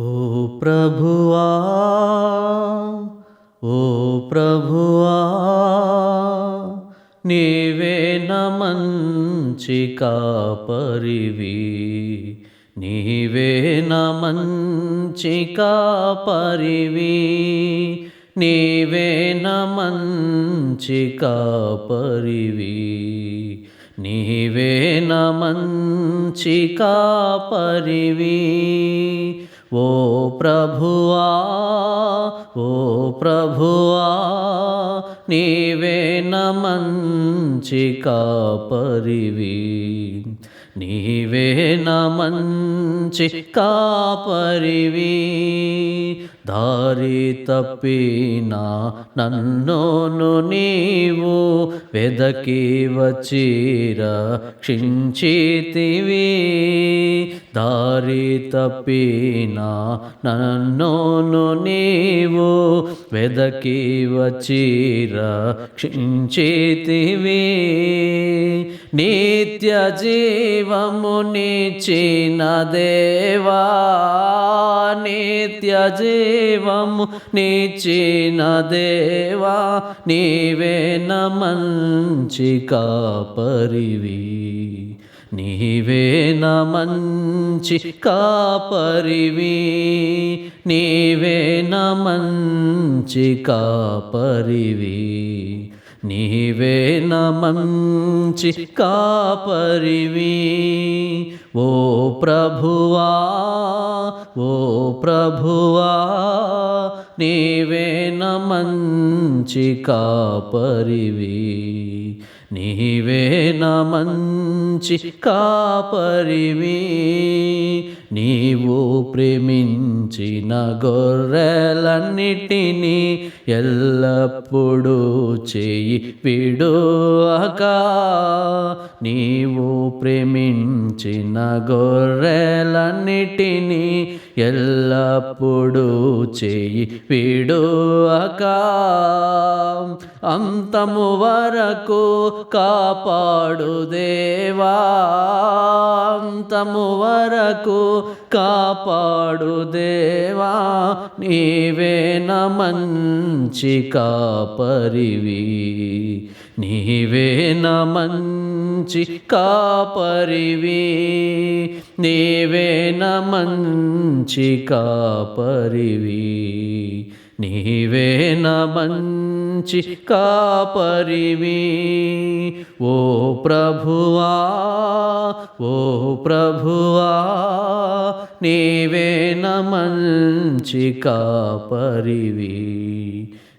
ఓ ప్రభువా ఓ ప్రభువా నీవే మంచి కాపరివి. నీవే మంచి కాపరివి. నీవే మంచి కాపరివి. నీవే మంచి కాపరివి. ఓ ప్రభువా ఓ ప్రభువా నీవే మంచి కాపరివి. నీవే మంచి కాపరివి. దారి తప్పినా నన్నోను నీవు వెదకి వచ్చిర క్షించితివి దారి తప్పినా నన్నోను నీవు వెదకి వచ్చిర క్షించితివి నిత్య జీవము నిచ్చిన దేవా నిత్య జీవము నీచిన దేవా నీవే మంచి కాపరివి. నీవే మంచి కాపరివి. నీవే మంచి కాపరివి. నీవే నమంచి కాపరివి. ఓ ప్రభువా ఓ ప్రభువా నీవే నమంచి కాపరివి. నీవే మంచి కాపరివి నీవు ప్రేమించిన గొర్రెలన్నిటినీ ఎల్లప్పుడూ చేయి విడువక. నీవు ప్రేమించిన గొర్రెలన్నిటినీ ఎల్లప్పుడూ చేయి విడువక. అంతము వరకు కాపాడు దేవా. అంతము వరకు కాపాడు దేవా. నీవే మంచి కాపరివి నీవే మంచి కాపరివి. నీవే మంచి కాపరివి. నీవే మంచి కాపరివి. ఓ ప్రభువా ఓ ప్రభువా నీవే మంచి కాపరివి.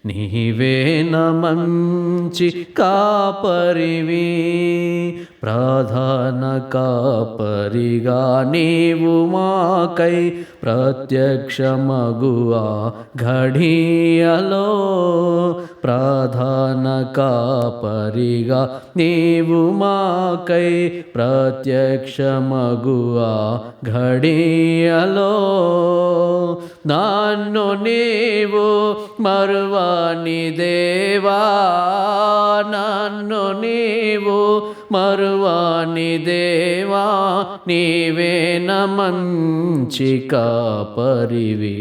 నీవే నమంచి కాపరివి ప్రధాన కాపరిగా నీవు మాకై ప్రత్యక్షమగువా ఘడియలో. ప్రధాన కాపరిగా నీవు మాకై ప్రత్యక్షమగువా ఘడియలో. నన్ను నీవు మరువాని దేవా నన్ను నీవు మరువాని దేవా నీవే నమంచి కాపరివి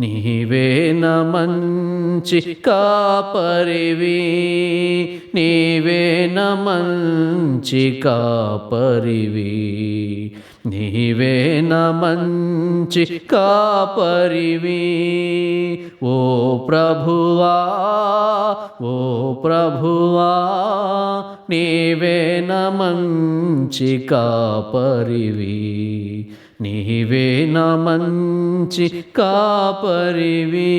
నీవే నమంచి మంచి కాపరివి నీవే మంచి కాపరివి. నీవే మంచి కాపరివి. ఓ ప్రభువా ఓ ప్రభువా నీవే మంచి కాపరివి. నీవే మంచి కాపరివీ.